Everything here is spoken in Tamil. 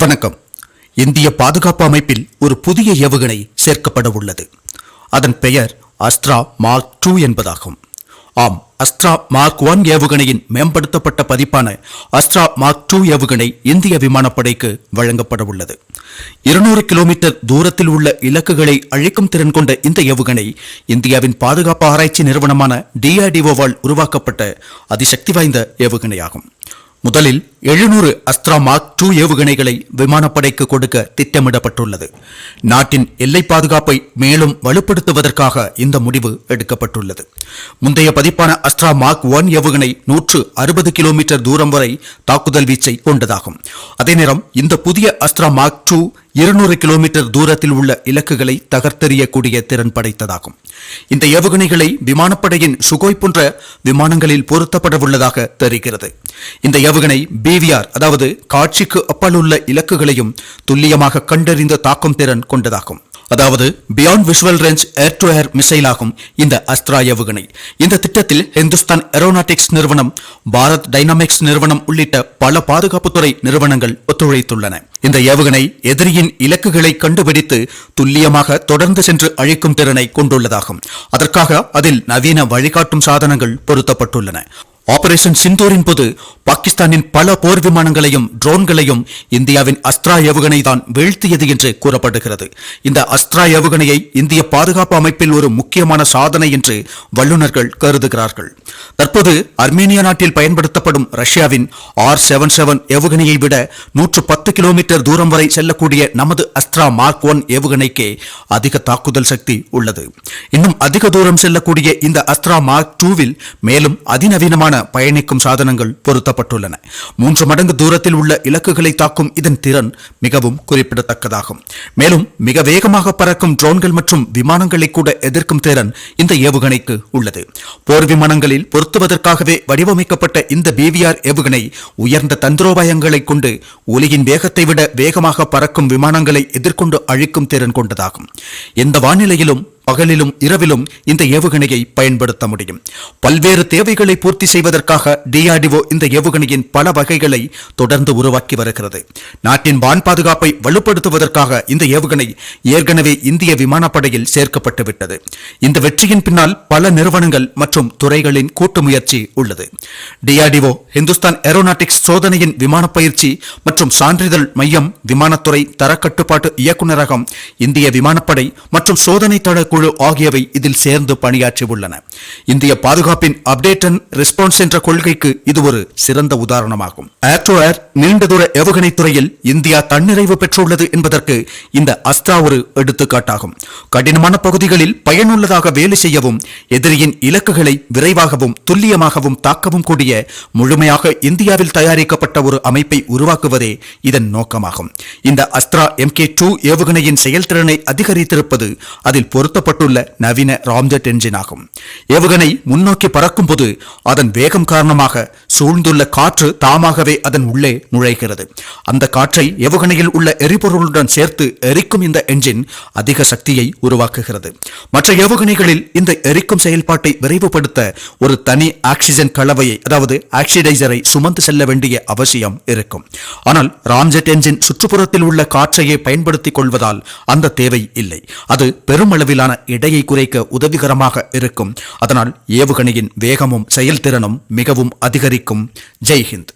வணக்கம். இந்திய பாதுகாப்பு அமைப்பில் ஒரு புதிய ஏவுகணை சேர்க்கப்பட உள்ளது. அதன் பெயர் அஸ்ட்ரா மார்க் டூ என்பதாகும். ஆம் அஸ்ட்ரா மார்க் ஒன் ஏவுகணையின் மேம்படுத்தப்பட்ட பதிப்பான அஸ்ட்ரா மார்க் டூ ஏவுகணை இந்திய விமானப்படைக்கு வழங்கப்பட உள்ளது. இருநூறு கிலோமீட்டர் தூரத்தில் உள்ள இலக்குகளை அழிக்கும் திறன் கொண்ட இந்த ஏவுகணை இந்தியாவின் பாதுகாப்பு ஆராய்ச்சி நிறுவனமான டிஆர்டிஓவால் உருவாக்கப்பட்ட அதிசக்தி வாய்ந்த ஏவுகணையாகும். முதலில் எழுநூறு அஸ்த்ரா மார்க் டூ ஏவுகணைகளை விமானப்படைக்கு கொடுக்க திட்டமிடப்பட்டுள்ளது. நாட்டின் எல்லை பாதுகாப்பை மேலும் வலுப்படுத்துவதற்காக இந்த முடிவு எடுக்கப்பட்டுள்ளது. முந்தைய பதிப்பான அஸ்த்ரா மார்க் ஒன் ஏவுகணை நூற்று அறுபது கிலோமீட்டர் தூரம் வரை தாக்குதல் வீச்சை கொண்டதாகும். அதே நேரம் இந்த புதிய அஸ்த்ரா மார்க் டூ இருநூறு கிலோமீட்டர் தூரத்தில் உள்ள இலக்குகளை தகர்த்தெறியக்கூடிய திறன் படைத்ததாகும். இந்த ஏவுகணைகளை விமானப்படையின் சுகோய் போன்ற விமானங்களில் பொருத்தப்படவுள்ளதாக தெரிகிறது. இந்த ஏவுகணை பிவிஆர் அதாவது காட்சிக்கு அப்பால் உள்ள இலக்குகளையும் துல்லியமாக கண்டறிந்த தாக்கும் திறன் கொண்டதாகும். அதாவது beyond visual range air to air missile ஆகும் இந்த அஸ்த்ரா ஏவுகணை. இந்த திட்டத்தில் ஹிந்துஸ்தான் ஏரோநாட்டிக்ஸ் நிறுவனம் பாரத் டைனாமிக்ஸ் நிறுவனம் உள்ளிட்ட பல பாதுகாப்புத்துறை நிறுவனங்கள் ஒத்துழைத்துள்ளன. இந்த ஏவுகணை எதிரியின் இலக்குகளை கண்டுபிடித்து துல்லியமாக தொடர்ந்து சென்று அழிக்கும் திறனை கொண்டுள்ளதாகும். அதற்காக அதில் நவீன வழிகாட்டும் சாதனங்கள் பொருத்தப்பட்டுள்ளன. ஆபரேஷன் சிந்தூரின் போது பாகிஸ்தானின் பல போர் விமானங்களையும் ட்ரோன்களையும் இந்தியாவின் அஸ்த்ரா ஏவுகணை தான் வீழ்த்தியது என்று கூறப்படுகிறது. இந்த அஸ்த்ரா ஏவுகணையை இந்திய பாதுகாப்பு அமைப்பில் ஒரு முக்கியமான சாதனை என்று வல்லுநர்கள் கருதுகிறார்கள். தற்போது அர்மேனியா நாட்டில் பயன்படுத்தப்படும் ரஷ்யாவின் ஆர் செவன் செவன் ஏவுகணையை விட நூற்று பத்து கிலோமீட்டர் தூரம் வரை செல்லக்கூடிய நமது அஸ்த்ரா மார்க் ஒன் ஏவுகணைக்கே அதிக தாக்குதல் சக்தி உள்ளது. இன்னும் அதிக தூரம் செல்லக்கூடிய இந்த அஸ்த்ரா மார்க் டூவில் மேலும் அதிநவீனமான பயணிக்கும் சாதனங்கள் பொருத்தப்பட்டுள்ளன. மூன்று மடங்கு தூரத்தில் உள்ள இலக்குகளை தாக்கும் இதன் திறன் மிகவும் குறிப்பிடத்தக்கதாகும். மேலும் மிக வேகமாக பறக்கும் ட்ரோன்கள் மற்றும் விமானங்களை கூட எதிர்க்கும் திறன் இந்த ஏவுகணைக்கு உள்ளது. போர் விமானங்களில் பொருத்துவதற்காகவே வடிவமைக்கப்பட்ட இந்த பிவிஆர் ஏவுகணை உயர்ந்த தந்திரோபாயங்களை கொண்டு ஒலியின் வேகத்தை விட வேகமாக பறக்கும் விமானங்களை எதிர்கொண்டு அழிக்கும் திறன் கொண்டதாகும். எந்த வானிலையிலும் பகலிலும் இரவிலும் இந்த ஏவுகணையை பயன்படுத்த முடியும். பல்வேறு தேவைகளை பூர்த்தி செய்வதற்காக டிஆர்டிஓ இந்த ஏவுகணையின் பல வகைகளை தொடர்ந்து உருவாக்கி வருகிறது. நாட்டின் வான் பாதுகாப்பை வலுப்படுத்துவதற்காக இந்த ஏவுகணை ஏற்கனவே இந்திய விமானப்படையில் சேர்க்கப்பட்டு விட்டது. இந்த வெற்றியின் பின்னால் பல நிறுவனங்கள் மற்றும் துறைகளின் கூட்டு முயற்சி உள்ளது. டிஆர்டிஓ இந்துஸ்தான் ஏரோநாட்டிக்ஸ் சோதனையின் விமான பயிற்சி மற்றும் சான்றிதழ் மையம் விமானத்துறை தரக்கட்டுப்பாட்டு இயக்குநரகம் இந்திய விமானப்படை மற்றும் சோதனை தள குழு ஆகியவை இதில் சேர்ந்து பணியாற்றி உள்ளன இந்திய பாதுகாப்பின் அப்டேட் அண்ட் ரெஸ்பான்ஸ் என்ற கொள்கைக்கு இது ஒரு சிறந்த உதாரணமாகும். ஆக்டோர் நீண்ட தூர ஏவுகணை துறையில் இந்தியா தன்னிறைவு பெற்றுள்ளது என்பதற்கு இந்த அஸ்திரா ஒரு எடுத்துக்காட்டாகும். கடினமான பகுதிகளில் பயனுள்ளதாக வேலை செய்யவும் எதிரியின் இலக்குகளை விரைவாகவும் துல்லியமாகவும் தாக்கவும் கூடிய முழுமையாக இந்தியாவில் தயாரிக்கப்பட்ட ஒரு அமைப்பை உருவாக்குவதே இதன் நோக்கமாகும். இந்த அஸ்திரா எம் கே டூ ஏவுகணையின் செயல்திறனை அதிகரித்திருப்பது அதில் பொருத்த பொருத்தப்பட்டுள்ள நவீன ராம்ஜெட் என்ஜின் ஆகும். ஏவுகணை முன்னோக்கி பறக்கும் போது அதன் வேகம் காரணமாக சூழ்ந்துள்ள காற்று தாமாகவே அதன் உள்ளே நுழைகிறது. அந்த காற்றை ஏவுகணையில் உள்ள எரிபொருளுடன் சேர்த்து எரிக்கும் இந்த என்ஜின் அதிக சக்தியை உருவாக்குகிறது. மற்ற ஏவுகணைகளில் இந்த எரிக்கும் செயல்பாட்டை விரைவுபடுத்த ஒரு தனி ஆக்சிஜன் கலவையை அதாவது ஆக்சிடைசரை சுமந்து செல்ல வேண்டிய அவசியம் இருக்கும். ஆனால் ராம்ஜெட் என்ஜின் சுற்றுப்புறத்தில் உள்ள காற்றையே பயன்படுத்திக் கொள்வதால் அந்த தேவை இல்லை. அது பெருமளவிலான எடையை குறைக்க உதவிகரமாக இருக்கும். அதனால் ஏவுகணையின் வேகமும் செயல்திறனும் மிகவும் அதிகரிக்கும். ஜெய்ஹிந்த்